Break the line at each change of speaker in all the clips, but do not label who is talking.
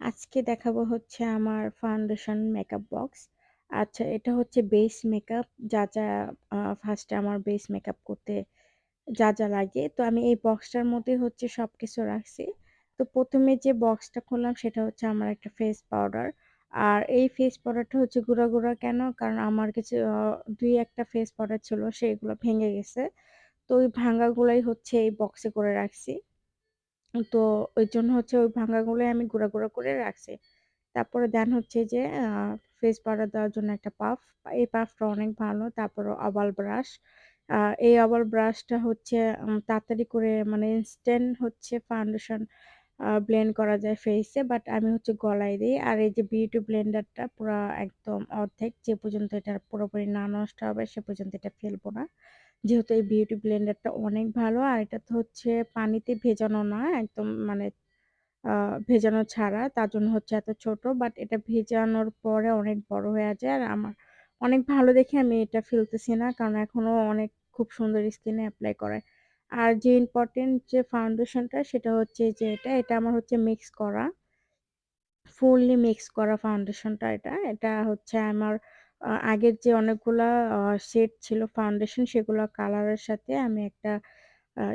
আজকে দেখাবো হচ্ছে আমার ফাউন্ডেশন মেকআপ বক্স। আচ্ছা এটা হচ্ছে বেস মেকআপ যা, যা ফার্স্টে আমার বেস মেকআপ করতে যা, যা লাগে। তো আমি এই বক্সটার মধ্যে হচ্ছে সব কিছু রাখছি। তো প্রথমে যে বক্সটা খুললাম সেটা হচ্ছে আমার একটা ফেস পাউডার। আর এই ফেস পাউডারটা হচ্ছে গুঁড়া, গুঁড়া কেন? কারণ আমার কিছু দুই ২-১ ফেস পাউডার ছিল সেগুলো ভেঙে গেছে। তো ওই ভাঙ্গাগুলাই হচ্ছে এই বক্সে করে রাখছি। তো ওই জন্য হচ্ছে ওই ভাঙ্গাগুলোই আমি গুঁড়া, গুঁড়া করে রাখছি। তারপরে দেন হচ্ছে যে ফেস পাউডার দেওয়ার জন্য একটা পাফ। এই পাফটা অনেক ভালো। তারপরে ওভাল ব্রাশ। এই ওভাল ব্রাশটা হচ্ছে তাড়াতাড়ি করে মানে ইনস্ট্যান্ট হচ্ছে ফাউন্ডেশন ব্লেন্ড করা যায় ফেসে বাট আমি হচ্ছে গলায় দিই আর এই যে বিউটি ব্লেন্ডারটা পুরো একদম অর্ধেক, যে পর্যন্ত এটা পুরোপুরি না নষ্ট হবে, সে পর্যন্ত এটা ফেলব না। যেহেতু এই বিউটি ব্লেন্ডারটা অনেক ভালো, আর এটা তো হচ্ছে পানিতে ভেজানো না, একদম মানে ভেজানো ছাড়া। তার জন্য হচ্ছে এত ছোট। বাট এটা ভেজানোর পরে অনেক বড় হয়ে যায়। আর আমার অনেক ভালো দেখে আমি এটা ফেলতেছি না। কারণ এখনও অনেক খুব সুন্দর স্কিনে অ্যাপ্লাই করে। আর যে ইম্পর্টেন্ট যে ফাউন্ডেশনটা সেটা হচ্ছে যে এটা, এটা আমার হচ্ছে মিক্স করা। ফুললি মিক্স করা ফাউন্ডেশনটা এটা। এটা হচ্ছে আমার আগের যে অনেকগুলা শেড ছিল ফাউন্ডেশন সেগুলো কালারের সাথে আমি একটা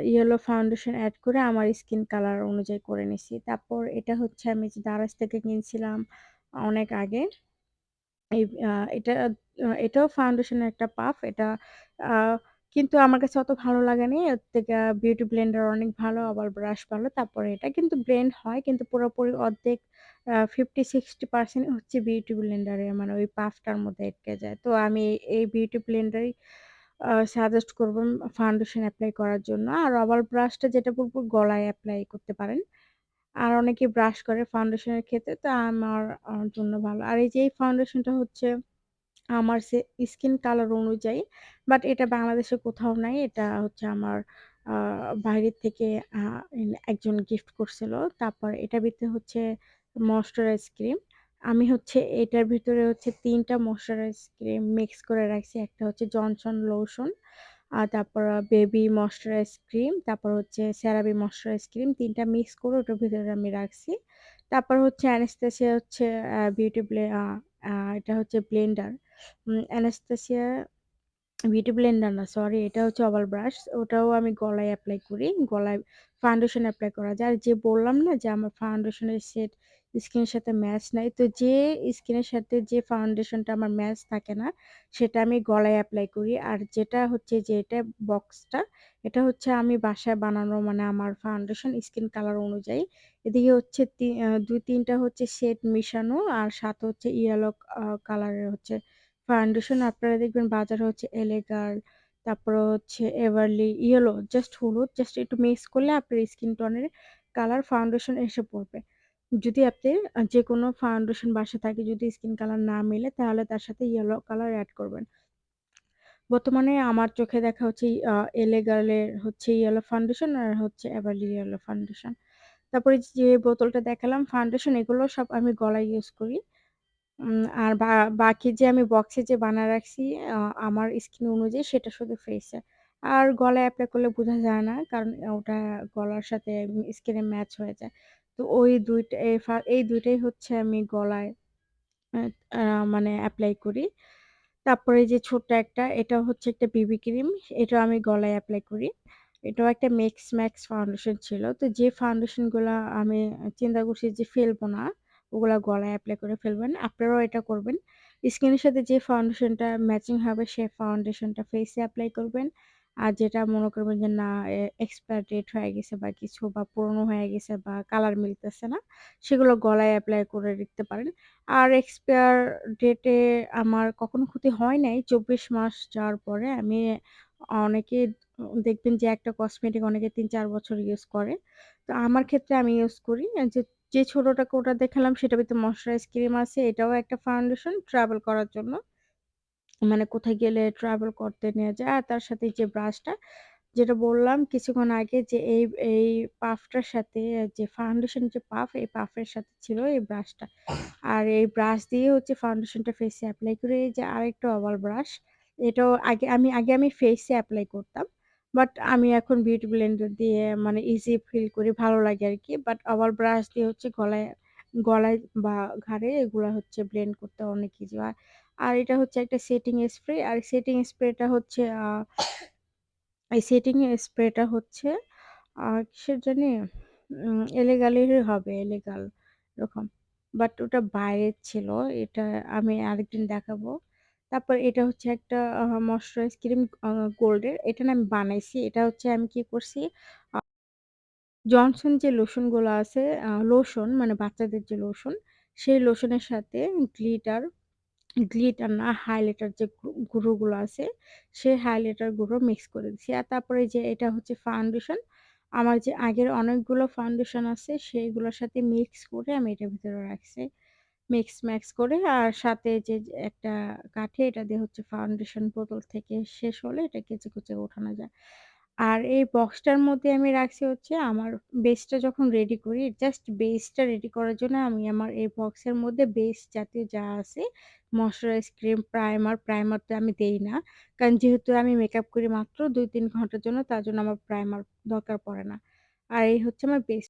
ইয়েলো ফাউন্ডেশন অ্যাড করে আমার স্কিন কালার অনুযায়ী করে নিছি। তারপর এটা হচ্ছে আমি যে দারাজ থেকে কিনছিলাম অনেক আগে। এই এটা এটাও ফাউন্ডেশনের একটা পাফ। এটা কিন্তু আমার কাছে অত ভালো লাগেনি। এর থেকে বিউটি ব্লেন্ডার অনেক ভালো, আবার ব্রাশ ভালো। তারপরে এটা কিন্তু ব্লেন্ড হয় কিন্তু পুরোপুরি অর্ধেক ফিফটি সিক্সটি পার্সেন্ট হচ্ছে বিউটি ব্লেন্ডারে মানে ওই পাফটার মধ্যে আটকে যায়। তো আমি এই বিউটি ব্লেন্ডারই সাজেস্ট করব ফাউন্ডেশন অ্যাপ্লাই করার জন্য। আর রবার ব্রাশটা যেটা বলব গলায় অ্যাপ্লাই করতে পারেন। আর অনেকে ব্রাশ করে ফাউন্ডেশনের ক্ষেত্রে তো আমার জন্য ভালো। আর এই যে এই ফাউন্ডেশনটা হচ্ছে আমার সে স্কিন কালার অনুযায়ী। বাট এটা বাংলাদেশে কোথাও নাই। এটা হচ্ছে আমার বাইরের থেকে একজন গিফট করছিল। তারপর এটার ভিতরে হচ্ছে ময়েশ্চারাইজ ক্রিম। আমি হচ্ছে এটার ভিতরে হচ্ছে ৩ টা ময়েশ্চারাইজ ক্রিম মিক্স করে রাখছি। একটা হচ্ছে জনসন লোশন, আর তারপর বেবি ময়েশ্চারাইজ ক্রিম, তারপর হচ্ছে স্যারাবি ময়েশ্চারাইজ ক্রিম তিনটা মিক্স করে ওটার ভিতরে আমি রাখছি। তারপর হচ্ছে অ্যানাস্টেসিয়া হচ্ছে বিউটি ব্লে এটা হচ্ছে blender. Um Anastasia beauty blender না সরি এটা হচ্ছে ওভাল ব্রাশ। ওটাও আমি গলায় অ্যাপ্লাই করি। গলায় ফাউন্ডেশন অ্যাপ্লাই করা যায়। আর যে বললাম না যে আমার ফাউন্ডেশনের শেড স্কিনের সাথে ম্যাচ নাই। তো যে স্কিনের সাথে যে ফাউন্ডেশনটা আমার ম্যাচ থাকে না, সেটা আমি গলায় অ্যাপ্লাই করি। আর যেটা হচ্ছে যে এটা বক্সটা এটা হচ্ছে আমি বাসায় বানানো মানে আমার ফাউন্ডেশন স্কিন কালার অনুযায়ী। এদিকে হচ্ছে তি আ ২-৩ হচ্ছে শেড মিশানো, আর সাথে হচ্ছে ইয়েলো কালারের হচ্ছে ফাউন্ডেশন আপনারা দেখবেন বাজারে হচ্ছে এলেগার, তারপরে হচ্ছে এভারলি ইয়েলো জাস্ট হলুদ জাস্ট একটু মিক্স করলে আপনার স্কিন টোনের কালার ফাউন্ডেশন এসে পড়বে। যদি আপনি যে কোনো ফাউন্ডেশন বাসায় থাকে যদি স্কিন কালার না মেলে তাহলে তার সাথে ইয়েলো কালার অ্যাড করবেন। বর্তমানে আমার চোখে দেখা হচ্ছে আ এলেগালের হচ্ছে ইয়েলো ফাউন্ডেশন আর হচ্ছে এভারলি ইয়েলো ফাউন্ডেশন। তারপরে যে বোতলটা দেখালাম ফাউন্ডেশন এগুলো সব আমি গলায় ইউজ করি। আর বাকি যে আমি বক্সে যে বানায় রাখছি আমার স্কিন অনুযায়ী সেটা শুধু ফেইসে। আর গলায় এপ্লাই করলে বোঝা যায় না। কারণ ওটা গলার সাথে স্কিনে ম্যাচ হয়ে যায়। তো ওই ২ টা এ ফা এই ২ টাই হচ্ছে আমি গলায় মানে এপ্লাই করি। তারপরে যে ছোট্ট একটা এটা হচ্ছে একটা বিবি ক্রিম। এটাও আমি গলায় এপ্লাই করি। এটাও একটা মিক্স ম্যাক্স ফাউন্ডেশন ছিল। তো যে ফাউন্ডেশনগুলা আমি চিন্তা করছি যে ফেলব না, ওগুলা গলায় অ্যাপ্লাই করে ফেলবেন। আপনারাও এটা করবেন। স্কিনের সাথে যে ফাউন্ডেশনটা ম্যাচিং হবে সে ফাউন্ডেশনটা ফেসে অ্যাপ্লাই করবেন। আর যেটা মনে করবেন যে না এক্সপায়ার ডেট হয়ে গেছে বা কিছু বা পুরনো হয়ে গেছে বা কালার মিলতেছে না, সেগুলো গলায় অ্যাপ্লাই করে রাখতে পারেন। আর এক্সপায়ার ডেটে আমার কখনো ক্ষতি হয় নাই। ২৪ মাস যাওয়ার পরে আমি অনেকে দেখবেন যে একটা কসমেটিক অনেকে ৩-৪ বছর ইউজ করে। তো আমার ক্ষেত্রে আমি ইউজ করি। যে, যে ছোটটা কোটা দেখালাম সেটা ভিতরে ময়েশ্চারাইজ ক্রিম আছে। এটাও একটা ফাউন্ডেশন ট্রাভেল করার জন্য। মানে কোথায় গেলে ট্রাভেল করতে নেয়া যায়। আর তার সাথে যে ব্রাশটা যেটা বললাম কিছুক্ষণ আগে যে এই, এই পাফটার সাথে যে ফাউন্ডেশন যে পাফ এই পাফের সাথে ছিল এই ব্রাশটা। আর এই ব্রাশ দিয়ে হচ্ছে ফাউন্ডেশনটা ফেসে অ্যাপ্লাই করে এই যে আরেকটা ওভাল ব্রাশ। এটাও আগে আমি আগে আমি ফেসে অ্যাপ্লাই করতাম। বাট আমি এখন বিউটি ব্লেন্ডার দিয়ে মানে ইজি ফিল করি ভালো লাগে আর কি বাট আবার ব্রাশ দিয়ে হচ্ছে গলায় গলায় বা ঘাড়ে এগুলো হচ্ছে ব্লেন্ড করতে অনেক ইজি হয়। আর এটা হচ্ছে একটা সেটিং স্প্রে। আর সেটিং স্প্রেটা হচ্ছে এই সেটিং স্প্রেটা হচ্ছে কিসের জানি? এলেগালেরই হবে, এলেগাল এরকম। বাট ওটা বাইরের ছিল। এটা আমি আরেকদিন দেখাবো। তারপর এটা হচ্ছে একটা ময়েশ্চারাইজ ক্রিম গোল্ডের। এটা না আমি বানাইছি। এটা হচ্ছে আমি কি করছি? জনসন যে লোশনগুলো আছে, লোশন মানে বাচ্চাদের যে লোশন, সেই লোশনের সাথে গ্লিটার, গ্লিটার না হাইলাইটার যে গুঁড়োগুলো আছে, সেই হাইলাইটার গুঁড়ো মিক্স করে দিছি। আর তারপরে যে এটা হচ্ছে ফাউন্ডেশন। আমার যে আগের অনেকগুলো ফাউন্ডেশন আছে সেইগুলোর সাথে মিক্স করে আমি এটার ভিতরে রাখছি। মিক্স ম্যাক্স করে আর সাথে যে একটা কাঠে এটা দিয়ে হচ্ছে ফাউন্ডেশন বোতল থেকে শেষ হলে এটা কেচে, কুচে ওঠানো যায়। আর এই বক্সটার মধ্যে আমি রাখছি হচ্ছে আমার বেসটা যখন রেডি করি, জাস্ট বেসটা রেডি করার জন্য আমি আমার এই বক্সের মধ্যে বেস জাতীয় যা আছে ময়েশ্চারাইজ ক্রিম, প্রাইমার, প্রাইমার তো আমি দেই না। কারণ যেহেতু আমি মেকআপ করি মাত্র ২-৩ ঘণ্টার জন্য তার জন্য আমার প্রাইমার দরকার পড়ে না। আর এই হচ্ছে আমার বেস।